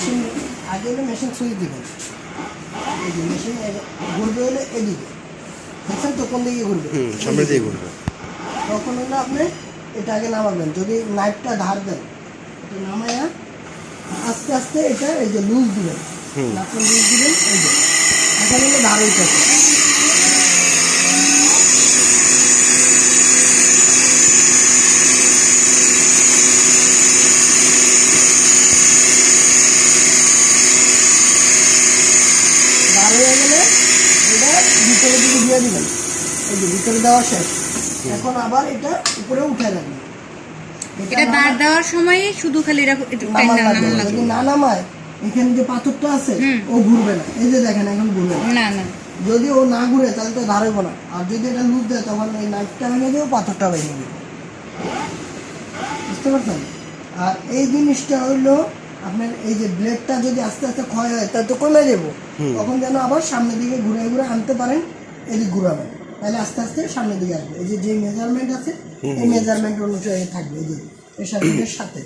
Machine আগে হলে machine switch দেবেন। এই যে মেশিন ঘুরবে হলে এদিকে। দেখছেন তো কোন দিকে ঘুরবে? দিয়ে ঘুরবে। তখন হলে আপনি এটা আগে নামাবেন। যদি নাইফটা ধার দেন এটা নামায়া আস্তে আস্তে এটা এই যে লুজ দিবেন। আপনি লুজ দিবেন এই যে। এখন হলো ধার হইতেছে ধার হয়ে গেলে এটা ভিতরে দিকে দিয়ে দিবেন। এই যে ভিতরে দেওয়া শেষ। এখন আবার এটা উপরে উঠে রাখবেন এটা দেওয়ার সময় শুধু খালি যদি না নামায় এখানে যে পাথরটা আছে। ও ঘুরবে না। এই যে দেখেন এখন ঘুরবে না। না না। যদি ও না ঘুরে তাহলে তো দাঁড়াইব না আর যদি এটা লুজ দেয় তখন এই নাইফটা ভেঙে দেবো পাথরটা ভেঙে দেবো। বুঝতে পারছেন? আর এই জিনিসটা হইল আপনার এই যে ব্লেডটা যদি আস্তে আস্তে ক্ষয় হয় তা তো কমে যাব। তখন যেন আবার সামনের দিকে ঘুরে ঘুরে আনতে পারেন। এদিক ঘুরাবেন তাহলে আস্তে আস্তে সামনের দিকে আসবে। এই যে যে মেজারমেন্ট আছে এই মেজারমেন্ট অনুযায়ী থাকবে। এই যে বিটের সাথে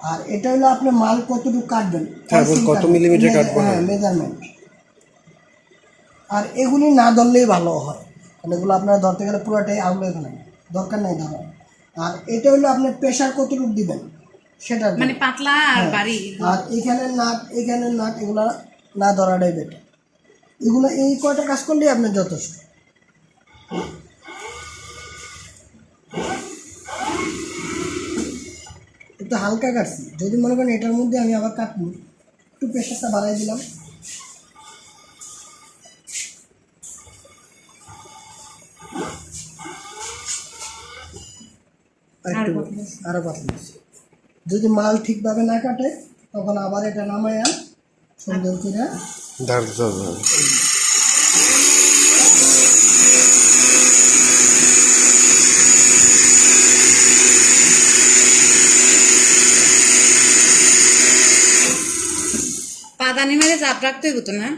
আর এটা হলো আপনি মাল কতটুকু কাটবেন? হ্যাঁ, কত মিলিমিটার কাটবেন। হ্যাঁ মেজারমেন্ট আর এগুলি না ধরলেই ভালো হয়। মানে এগুলো আপনার ধরতে গেলে পুরোটাই আউলে নাই। দরকার নাই ধরা আর এটা হলো আপনি প্রেশার কতটুকু দিবেন? সেটা মানে পাতলা আর হ্যাঁ। বাড়ি। আর এখানের নাট এখানের নাট এগুলো না ধরাটাই বেটার এগুলো এই কয়টা কাজ করলেই আপনার যথেষ্ট। একটু হালকা কাটছি। যদি মনে করেন এটার মধ্যে আমি আবার কাটবো একটু প্রেশারটা বাড়াই দিলাম। আর পাতলা যদি মাল ঠিকভাবে না কাটে তখন আবার এটা নামায়া সুন্দর করে হবে। পাদানি মেরে চাপ রাখতে হইব তো না?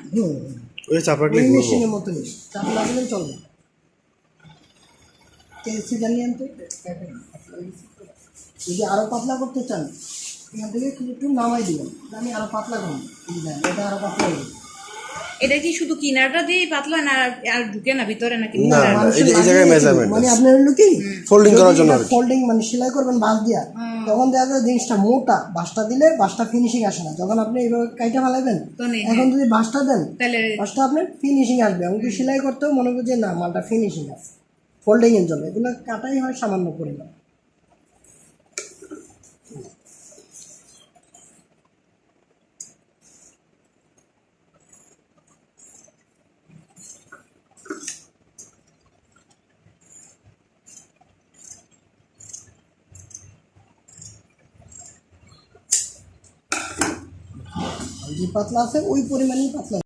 ওই চাপ রাখলে মেশিনের মতনই চাপ লাগলেই চলবে। কেসি জানিয়ে আনতে? যদি আরও পাতলা করতে চান এখান থেকে একটু একটু নামাই দিবেন। আমি আরও পাতলা করব। এটা আরও পাতলা হবে এটা কি শুধু কিনারটা দিয়ে পাতলা না আর- ঢুকে না ভিতরে নাকি? না, এই জায়গায় measurement মানে আপনার হলো কি? Folding করার জন্য ফোল্ডিং মানে সেলাই করবেন বাঁশ দিয়া। তখন দেখা যায় জিনিসটা মোটা বাঁশটা দিলে বাঁশটা ফিনিশিং আসে না। যখন আপনি এইভাবে কাইটা ফেলাবেন এখন যদি বাঁশটা দেন তাহলে বাঁশটা আপনার ফিনিশিং আসবে। এমনকি সেলাই করতেও মনে করছে না মালটা ফিনিশিং আছে। ফোল্ডিং এর জন্য। এগুলো কাটাই হয় সামান্য পরিমাণ। যে পাতলা আছে ওই পরিমাণেই পাতলা।